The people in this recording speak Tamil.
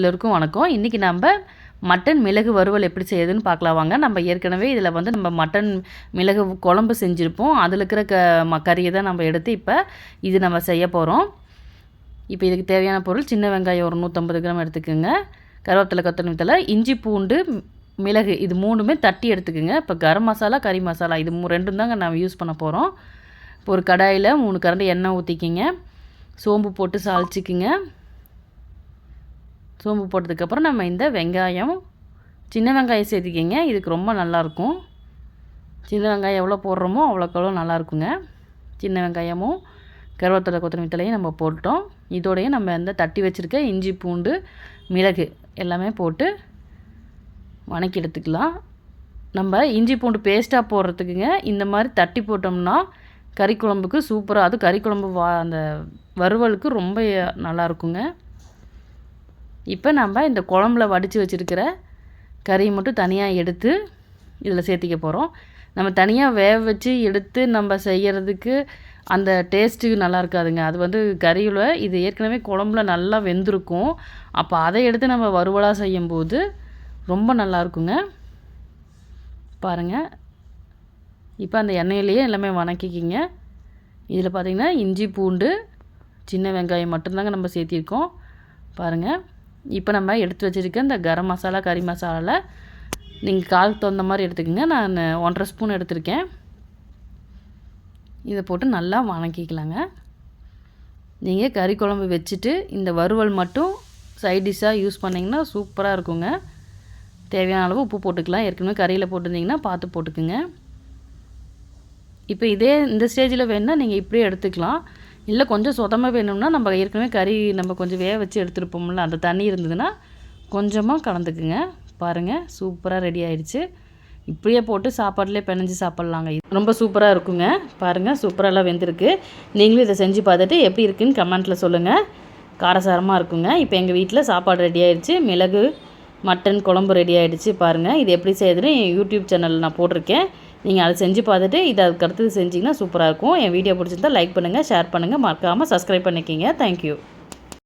எல்லோருக்கும் வணக்கம். இன்றைக்கி நம்ம மட்டன் மிளகு வறுவல் எப்படி செய்யுதுன்னு பார்க்கலாம். வாங்க நம்ம ஏற்கனவே இதில் வந்து நம்ம மட்டன் மிளகு குழம்பு செஞ்சுருப்போம். அதில் இருக்கிற க ம கறியை தான் நம்ம எடுத்து இப்போ இது நம்ம செய்ய போகிறோம் இப்போ இதுக்கு தேவையான பொருள் சின்ன வெங்காயம் ஒரு நூற்றம்பது கிராம் எடுத்துக்கோங்க. கருவேப்பிலை கொத்தமல்லி தலை இஞ்சி பூண்டு மிளகு இது மூணுமே தட்டி எடுத்துக்கோங்க. இப்போ கரம் மசாலா கறி மசாலா இது மூ ரெண்டும் தாங்க நம்ம யூஸ் பண்ண போகிறோம் இப்போ ஒரு கடாயில் மூணு கரண்டி எண்ணெய் ஊற்றிக்கிங்க சோம்பு போட்டு சாளிச்சிக்கிங்க சோம்பு போட்டதுக்கப்புறம் நம்ம இந்த வெங்காயம் சின்ன வெங்காயம் சேர்த்துக்கிங்க. இதுக்கு ரொம்ப நல்லாயிருக்கும் சின்ன வெங்காயம் எவ்வளோ போடுறோமோ அவ்வளோக்கு அவ்வளோ நல்லாயிருக்குங்க சின்ன வெங்காயமும் கருவேப்பிலை கொத்தமல்லி தலையும் நம்ம போட்டோம் இதோடையும் நம்ம இந்த தட்டி வச்சுருக்க இஞ்சி பூண்டு மிளகு எல்லாமே போட்டு வணக்கி எடுத்துக்கலாம். நம்ம இஞ்சி பூண்டு பேஸ்ட்டாக போடுறதுக்குங்க. இந்த மாதிரி தட்டி போட்டோம்னா கறி குழம்புக்கு சூப்பராக அது கறி குழம்பு வா அந்த வறுவலுக்கு ரொம்ப நல்லாயிருக்குங்க இப்போ நம்ம இந்த குழம்புல வடித்து வச்சுருக்கிற கறியை மட்டும் தனியாக எடுத்து இதில் சேர்த்திக்க போகிறோம் நம்ம தனியாக வேக வச்சு எடுத்து நம்ம செய்கிறதுக்கு அந்த டேஸ்ட்டு நல்லா இருக்காதுங்க. அது வந்து கறியில் இது ஏற்கனவே குழம்புல நல்லா வெந்திருக்கும். அப்போ அதை எடுத்து நம்ம வறுவலாக செய்யும்போது ரொம்ப நல்லா இருக்குங்க. பாருங்கள் இப்போ அந்த எண்ணெயிலேயே எல்லாமே வணக்கிக்கிங்க. இதில் பார்த்திங்கன்னா இஞ்சி பூண்டு சின்ன வெங்காயம் மட்டும்தாங்க நம்ம சேர்த்திருக்கோம். பாருங்கள் இப்போ நம்ம எடுத்து வச்சுருக்க இந்த கரம் மசாலா கறி மசாலாவில் நீங்கள் கால் தகுந்த மாதிரி எடுத்துக்கோங்க. நான் ஒன்றரை ஸ்பூன் எடுத்திருக்கேன். இதை போட்டு நல்லா வணக்கிக்கலாங்க. நீங்கள் கறி குழம்பு வச்சுட்டு இந்த வறுவல் மட்டும் சைட் டிஷ்ஷாக யூஸ் பண்ணிங்கன்னா சூப்பராக இருக்குங்க. தேவையான அளவு உப்பு போட்டுக்கலாம். ஏற்கனவே கறியில் போட்டிருந்தீங்கன்னா பார்த்து போட்டுக்குங்க. இப்போ இதே இந்த ஸ்டேஜில் வேணுன்னா நீங்கள் இப்படியே எடுத்துக்கலாம். இல்லை கொஞ்சம் சொதமாக வேணும்னா நம்ம ஏற்கனவே கறி நம்ம கொஞ்சம் வேக வச்சு எடுத்துருப்போம்ல அந்த தண்ணி இருந்ததுன்னா கொஞ்சமாக கலந்துக்குங்க. பாருங்கள் சூப்பராக ரெடி ஆயிடுச்சு. இப்படியே போட்டு சாப்பாட்டிலே பிணைஞ்சு சாப்பிட்லாங்க. ரொம்ப சூப்பராக இருக்குங்க. பாருங்கள் சூப்பராக வெந்திருக்கு. நீங்களும் இதை செஞ்சு பார்த்துட்டு எப்படி இருக்குன்னு கமெண்ட்டில் சொல்லுங்கள் காரசாரமாக இருக்குங்க. இப்போ எங்கள் வீட்டில் சாப்பாடு ரெடி ஆயிடுச்சு. மிளகு மட்டன் குழம்பு ரெடி ஆகிடுச்சு பாருங்கள் இது எப்படி செய்யுதுன்னு யூடியூப் சேனலில் நான் போட்டிருக்கேன். நீங்கள் அதை செஞ்சு பார்த்துட்டு இதை அதுக்கடுத்து செஞ்சிங்கன்னா சூப்பராக இருக்கும். என் வீடியோ பிடிச்சிருந்தா லைக் பண்ணுங்கள் ஷேர் பண்ணுங்கள் மறக்காமல் சப்ஸ்கிரைப் பண்ணிக்கிங்க. தேங்க்யூ